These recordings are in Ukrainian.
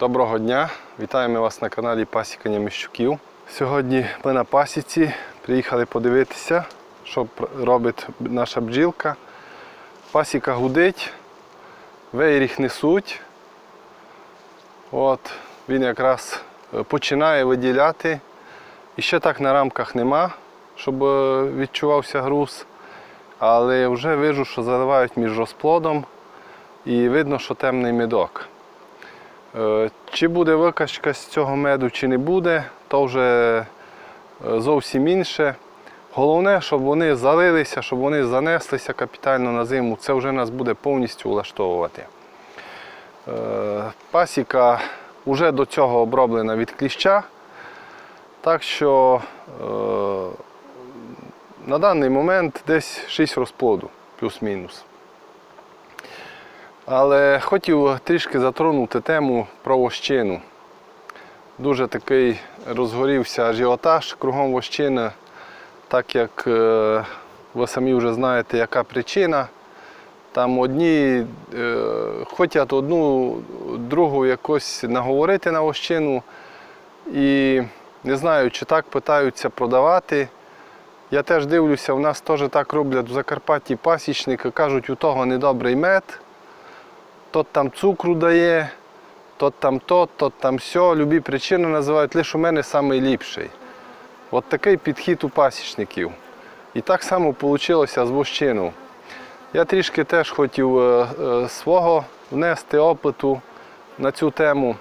Доброго дня! Вітаємо вас на каналі Пасікання Міщуків. Сьогодні ми на пасіці приїхали подивитися, що робить наша бджілка. Пасіка гудить, вейріх несуть. От, він якраз е, починає виділяти. І ще так на рамках нема, щоб е, відчувався груз. Але вже вижу, що заливають між розплодом і видно, що темний медок. Е, Чи буде викачка з цього меду, чи не буде, то вже е, зовсім інше. Головне, щоб вони залилися, щоб вони занеслися капітально на зиму. Це вже нас буде повністю влаштовувати. Е, Пасіка вже до цього оброблена від кліща. Так що на даний момент десь 6 розплоду, плюс-мінус. Але хотів трішки затронути тему про вощину. Дуже такий розгорівся ажіотаж кругом вощини, так як е, ви самі вже знаєте, яка причина. Там одні е, хочуть одну другу якось наговорити на вощину і не знаю, чи так питаються продавати. Я теж дивлюся, у нас теж так роблять в Закарпатті пасічники, кажуть, у того недобрий мед тот там цукру дає, тот там то, тот там все, любі причини називають, лише у мене найліпший. От такий підхід у пасічників. І так само вийшло з вощину. Я трішки теж хотів е, е, свого внести опиту на цю тему.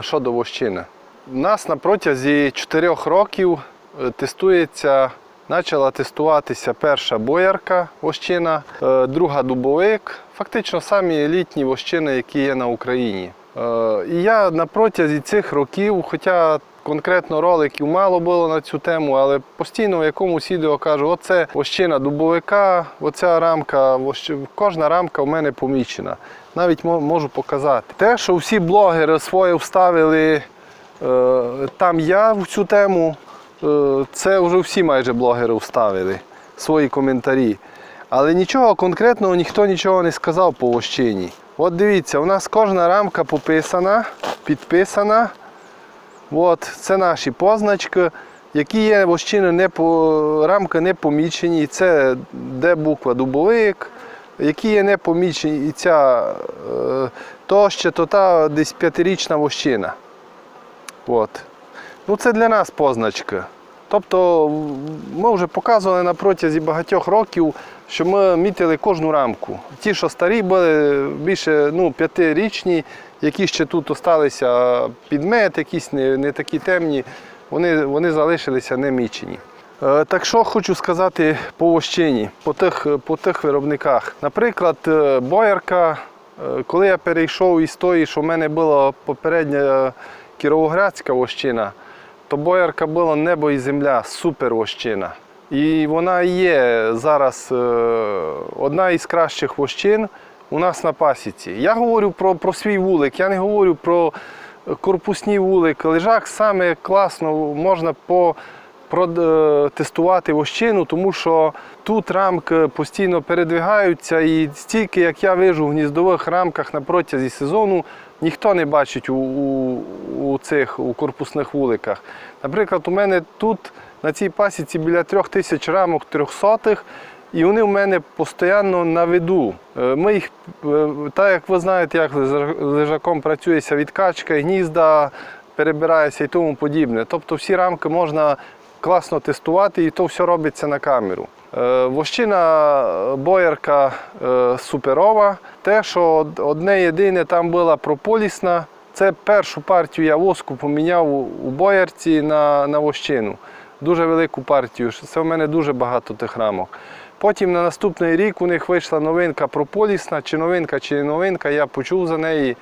Щодо вощини. У нас на протязі 4 років е, тестується, почала тестуватися перша боярка вощина, е, друга дубовик, фактично самі елітні вощини, які є на Україні. Е, І я на протязі цих років, хоча конкретно роликів мало було на цю тему, але постійно в якомусь відео кажу, оце вощина дубовика, оця рамка, кожна рамка в мене помічена. Навіть можу показати. Те, що всі блогери своє вставили, е, там я в цю тему, е, це вже всі майже блогери вставили свої коментарі. Але нічого конкретного ніхто нічого не сказав по вощині. От дивіться, у нас кожна рамка пописана, підписана. От, це наші позначки, які є вощини не по, рамки не помічені. Це де буква дубовик, які є не помічені, і ця е, то ще то та десь п'ятирічна вощина. От. Ну, це для нас позначка. Тобто ми вже показували на протязі багатьох років, що ми мітили кожну рамку. Ті, що старі були більше ну, п'ятирічні, які ще тут залишилися підмет, якісь не, не такі темні, вони, вони залишилися не мічені. Е, Так що хочу сказати по вощині, по тих, по тих виробниках. Наприклад, е, боярка, е, коли я перейшов із тої, що в мене була попередня кіровоградська вощина, то боярка була небо і земля, супер вощина. І вона є зараз е, одна із кращих вощин у нас на пасіці. Я говорю про, про свій вулик, я не говорю про корпусні вулики. Лежак саме класно можна по протестувати вощину, тому що тут рамки постійно передвигаються і стільки, як я вижу в гніздових рамках на протязі сезону, ніхто не бачить у, у, у цих у корпусних вуликах. Наприклад, у мене тут на цій пасіці біля трьох тисяч рамок трьохсотих, і вони в мене постійно на виду. Е, Ми їх, е, так як ви знаєте, як з лежаком працюється відкачка, гнізда перебирається і тому подібне. Тобто всі рамки можна класно тестувати і то все робиться на камеру. Е, Вощина е, боярка е, суперова. Те, що одне єдине там була прополісна, це першу партію я воску поміняв у боярці на, на вощину. Дуже велику партію. Це в мене дуже багато тих рамок. Потім на наступний рік у них вийшла новинка прополісна, чи новинка, чи не новинка. Я почув за неї.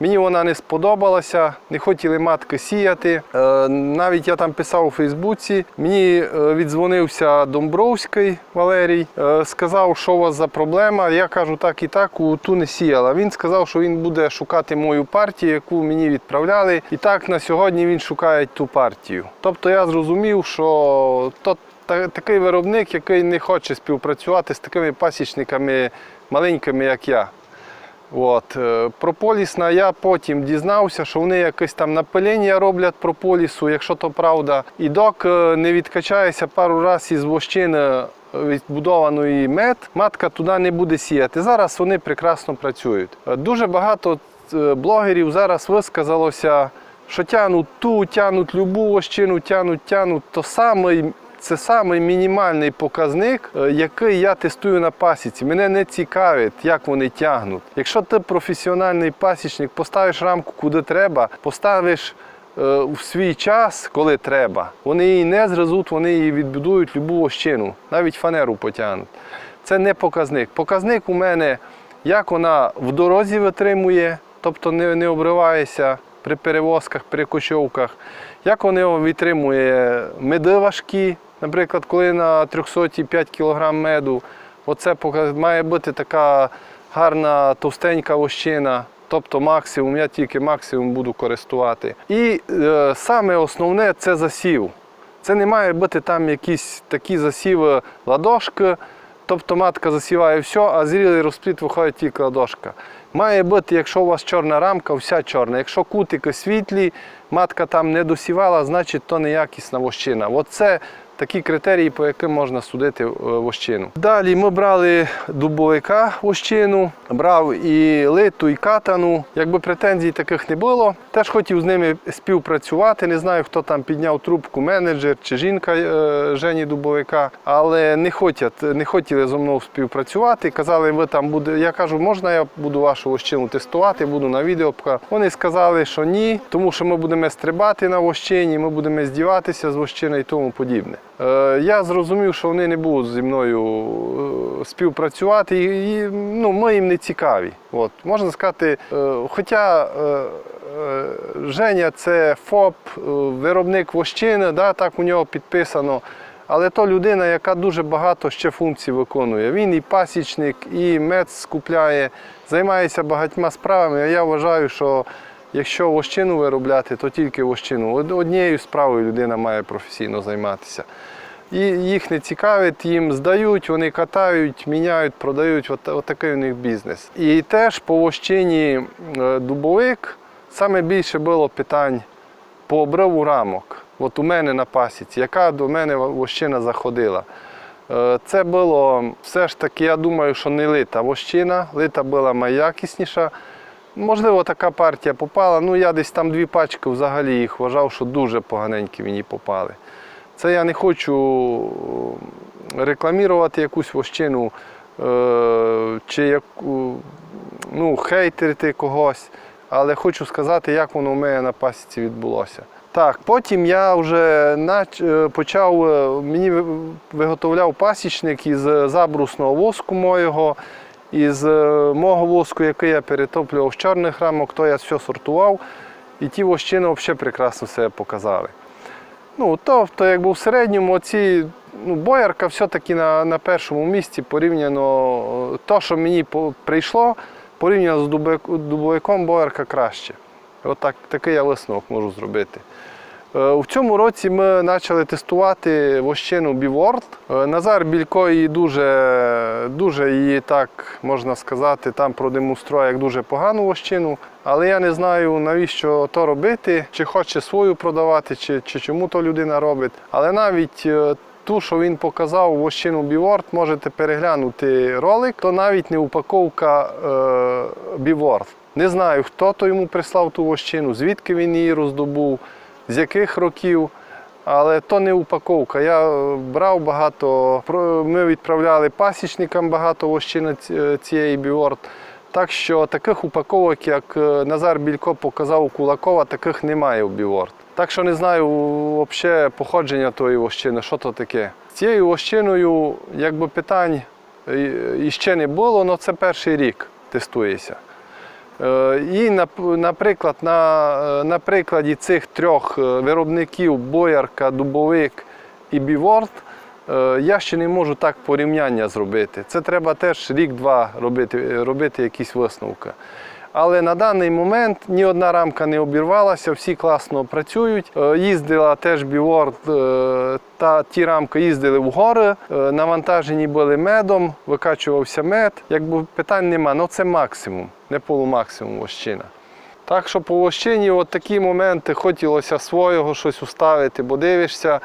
Мені вона не сподобалася, не хотіли матки сіяти. Е, Навіть я там писав у Фейсбуці. Мені е, віддзвонився Домбровський Валерій, е, сказав, що у вас за проблема. Я кажу, так і так, у ту не сіяла. Він сказав, що він буде шукати мою партію, яку мені відправляли. І так на сьогодні він шукає ту партію. Тобто я зрозумів, що то такий виробник, який не хоче співпрацювати з такими пасічниками маленькими, як я. От. е, Прополісна я потім дізнався, що вони якесь там напилення роблять прополісу, якщо то правда. І док е, не відкачається пару разів із вощини відбудованої мед, матка туди не буде сіяти. Зараз вони прекрасно працюють. Е, Дуже багато е, блогерів зараз висказалося, що тянуть ту, тянуть любу вощину, тянуть, тянуть. То самий це самий мінімальний показник, е, який я тестую на пасіці. Мене не цікавить, як вони тягнуть. Якщо ти професіональний пасічник, поставиш рамку куди треба, поставиш е, в свій час, коли треба, вони її не зрезуть, вони її відбудують любу ощину, навіть фанеру потягнуть. Це не показник. Показник у мене, як вона в дорозі витримує, тобто не, не обривається при перевозках, при кочовках, як вони витримує меди важкі, наприклад, коли на 305 кг меду, оце має бути така гарна товстенька вощина. Тобто максимум, я тільки максимум буду користувати. І е, саме основне це засів. Це не має бути там якісь такі засіви ладошки, тобто матка засіває все, а зрілий розпліт виходить тільки ладошка. Має бути, якщо у вас чорна рамка, вся чорна. Якщо кутики світлі, матка там не досівала, значить то неякісна вощина. Оце такі критерії, по яким можна судити е, вощину. Далі ми брали дубовика вощину, брав і литу, і катану. Якби претензій таких не було. Теж хотів з ними співпрацювати. Не знаю, хто там підняв трубку, менеджер чи жінка е, Жені Дубовика, але не хотять, не хотіли зі мною співпрацювати. Казали, ви там буде. Я кажу, можна я буду вашу вощину тестувати, буду на відео. Вони сказали, що ні, тому що ми будемо стрибати на вощині, ми будемо здіватися з вощини і тому подібне. Е, Я зрозумів, що вони не будуть зі мною е, співпрацювати, і, ну, ми їм не цікаві. От. Можна сказати, е, хоча Женя це ФОП, виробник вощини, да, так у нього підписано. Але то людина, яка дуже багато ще функцій виконує. Він і пасічник, і мед скупляє, займається багатьма справами. Я вважаю, що якщо вощину виробляти, то тільки вощину. Однією справою людина має професійно займатися. І їх не цікавить, їм здають, вони катають, міняють, продають. От, от такий у них бізнес. І теж по вощині е, дубовик саме більше було питань по обриву рамок. От у мене на пасіці, яка до мене вощина заходила. Е, Це було все ж таки, я думаю, що не лита вощина, лита була найякісніша. Можливо, така партія попала. Ну, я десь там дві пачки взагалі їх вважав, що дуже поганенькі мені попали. Це я не хочу рекламувати якусь вощину е, чи яку, ну, хейтерити когось, але хочу сказати, як воно у мене на пасіці відбулося. Так, потім я вже е, почав, е, мені виготовляв пасічник із забрусного воску моєго, із е, мого воску, який я перетоплював з чорних рамок, то я все сортував. І ті вощини взагалі прекрасно себе показали. Ну, тобто, якби в середньому оці, ну, боярка все-таки на, на першому місці порівняно е, то, що мені прийшло, порівняно з дубовиком боярка краще. От так, такий я висновок можу зробити. Е, У цьому році ми почали тестувати вощину Біворд. Е, Назар Білько її дуже, дуже її так можна сказати, там продемонструє як дуже погану вощину. Але я не знаю, навіщо то робити, чи хоче свою продавати, чи, чи чому то людина робить. Але навіть е, ту, що він показав вощину Біворд, можете переглянути ролик, то навіть не упаковка е, Біворд. Не знаю, хто то йому прислав ту вощину, звідки він її роздобув, з яких років. Але то не упаковка. Я е, брав багато, ми відправляли пасічникам багато вощини е, цієї Біворд. Так що таких упаковок, як е, Назар Білько показав у Кулакова, таких немає у Біворд. Так що не знаю взагалі походження тої вощини, що то таке. З цією вощиною якби питань іще не було, але це перший рік тестується. Е, І, наприклад, на, е, на прикладі цих трьох е, виробників Боярка, Дубовик і Біворд, я ще не можу так порівняння зробити. Це треба теж рік-два робити, робити якісь висновки. Але на даний момент ні одна рамка не обірвалася, всі класно працюють. Е, Їздила теж Біворд, е, та ті рамки їздили в гори, е, навантажені були медом, викачувався мед. Якби питань нема, ну це максимум, не полумаксимум вощина. Так що по вощині от такі моменти хотілося свого щось уставити, бо дивишся,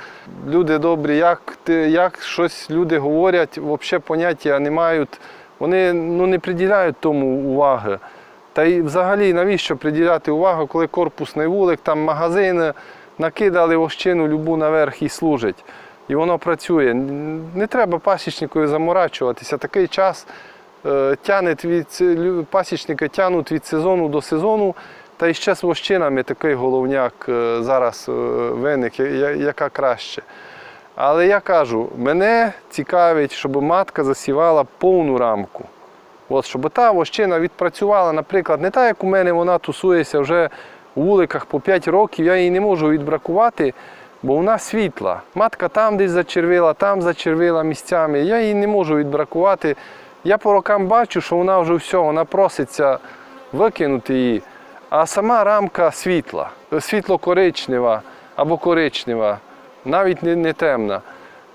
люди добрі, як, ти, як щось люди говорять, взагалі поняття не мають, вони ну, не приділяють тому уваги. Та й взагалі навіщо приділяти увагу, коли корпусний вулик, там магазини накидали вощину любу наверх і служить. І воно працює. Не треба пасічникові заморачуватися. Такий час е, тянет від пасічники тягнуть від сезону до сезону. Та і ще з вощинами такий головняк е, зараз е, виник, яка краще. Але я кажу, мене цікавить, щоб матка засівала повну рамку. От, щоб та вощина відпрацювала, наприклад, не так, як у мене вона тусується вже у вуликах по 5 років, я її не можу відбракувати, бо вона світла. Матка там десь зачервила, там зачервила місцями. Я її не можу відбракувати. Я по рокам бачу, що вона вже все, вона проситься викинути її. А сама рамка світла, світло-коричнева або коричнева, навіть не, не темна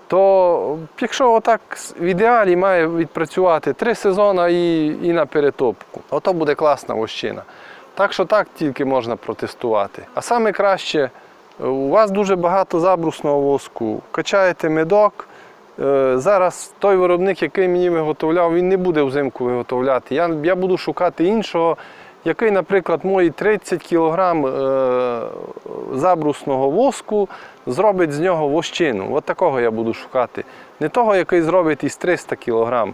то якщо отак в ідеалі має відпрацювати три сезони і, і на перетопку, ото буде класна вощина. Так що так тільки можна протестувати. А саме краще, е, у вас дуже багато забрусного воску, качаєте медок. Е, Зараз той виробник, який мені виготовляв, він не буде взимку виготовляти. Я, я буду шукати іншого, який, наприклад, мої 30 кг забрусного воску зробить з нього вощину. От такого я буду шукати. Не того, який зробить із 300 кг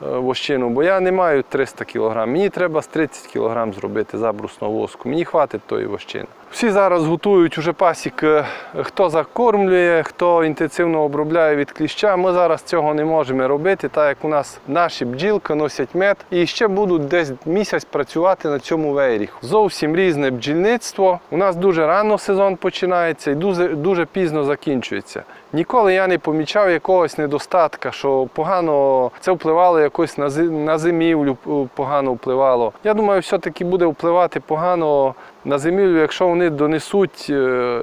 вощину, бо я не маю 300 кг. Мені треба з 30 кг зробити забрусного воску. Мені хватить тої вощини. Всі зараз готують уже пасік, е, хто закормлює, хто інтенсивно обробляє від кліща. Ми зараз цього не можемо робити, так як у нас наші бджілки носять мед і ще будуть десь місяць працювати на цьому вейрі. Зовсім різне бджільництво. У нас дуже рано сезон починається і дуже, дуже пізно закінчується. Ніколи я не помічав якогось недостатка, що погано це впливало якось на, зимівлю, е, погано впливало. Я думаю, все-таки буде впливати погано на зимівлю, якщо вони донесуть е,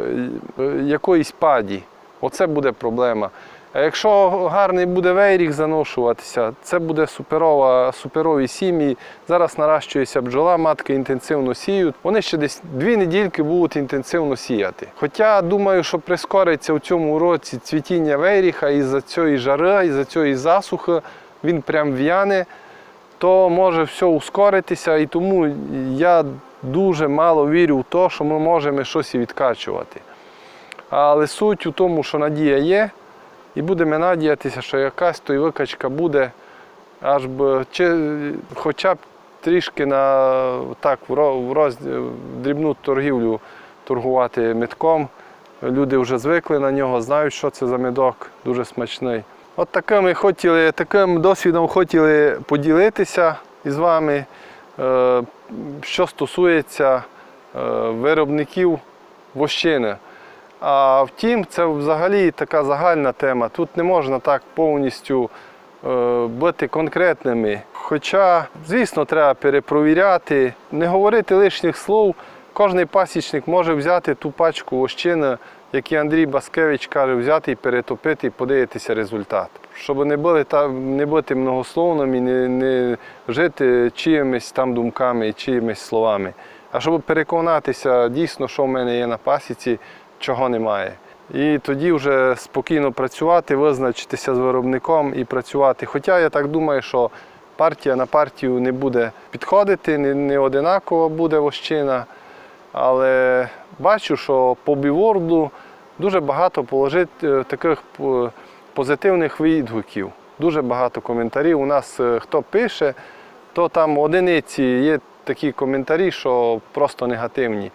якоїсь паді. Оце буде проблема. А якщо гарний буде вейрік заношуватися, це буде суперова, суперові сім'ї. Зараз наращується бджола, матки інтенсивно сіють. Вони ще десь дві недільки будуть інтенсивно сіяти. Хоча думаю, що прискориться у цьому році цвітіння вейріха із-за цієї жари, із-за цієї засухи, він прям в'яне, то може все ускоритися. І тому я дуже мало вірю в те, що ми можемо щось відкачувати. Але суть у тому, що надія є, і будемо надіятися, що якась то й викачка буде, аж б чи, хоча б трішки на так, в ро- в роз, дрібну торгівлю торгувати медком. Люди вже звикли на нього, знають, що це за медок, дуже смачний. От таким, хотіли, таким досвідом хотіли поділитися із вами, що стосується е, виробників вощини. А втім, це взагалі така загальна тема. Тут не можна так повністю е, бути конкретними. Хоча, звісно, треба перепровіряти, не говорити лишніх слов. Кожний пасічник може взяти ту пачку вощини, як і Андрій Баскевич каже, взяти і перетопити і подивитися результат. Щоб не, були, не бути многословним і не, не жити чиїмись там думками і чиїмись словами. А щоб переконатися дійсно, що в мене є на пасіці, чого немає. І тоді вже спокійно працювати, визначитися з виробником і працювати. Хоча я так думаю, що партія на партію не буде підходити, не, не одинакова буде вощина. Але бачу, що по біворду дуже багато положить е, таких е, позитивних відгуків. Дуже багато коментарів. У нас е, хто пише, то там одиниці є такі коментарі, що просто негативні,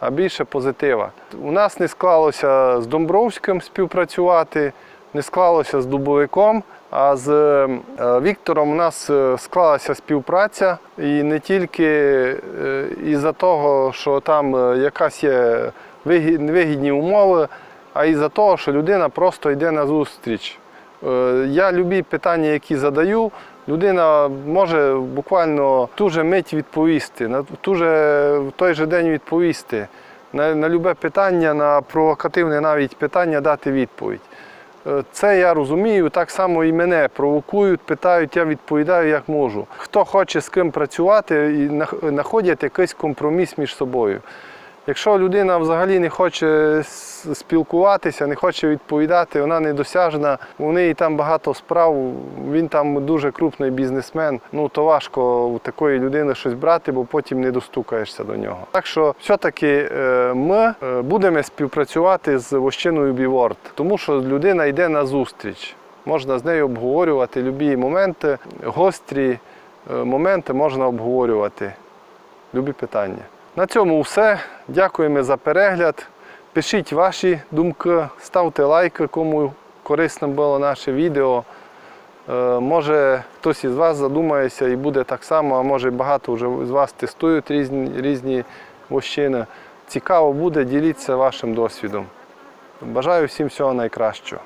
а більше позитива. У нас не склалося з Домбровським співпрацювати, не склалося з Дубовиком. А з е, Віктором у нас е, склалася співпраця і не тільки е, із-за того, що там якась є вигідні умови, а із-за того, що людина просто йде на зустріч. Я любі питання, які задаю, людина може буквально ту же мить відповісти, на ту же, в той же день відповісти. На, на любе питання, на провокативне навіть питання дати відповідь. Е, Це я розумію, так само і мене провокують, питають, я відповідаю як можу. Хто хоче з ким працювати і нах- знаходять якийсь компроміс між собою. Якщо людина взагалі не хоче спілкуватися, не хоче відповідати, вона недосяжна, у неї там багато справ, він там дуже крупний бізнесмен, ну то важко у такої людини щось брати, бо потім не достукаєшся до нього. Так що все-таки е, ми е, будемо співпрацювати з вощиною Біворд, тому що людина йде на зустріч. Можна з нею обговорювати любі моменти, гострі е, моменти можна обговорювати любі питання. На цьому все. Дякуємо за перегляд. Пишіть ваші думки, ставте лайки, кому корисно було наше відео. Е, Може хтось із вас задумається і буде так само, а може багато вже з вас тестують різні, різні вощини. Цікаво буде, діліться вашим досвідом. Бажаю всім всього найкращого.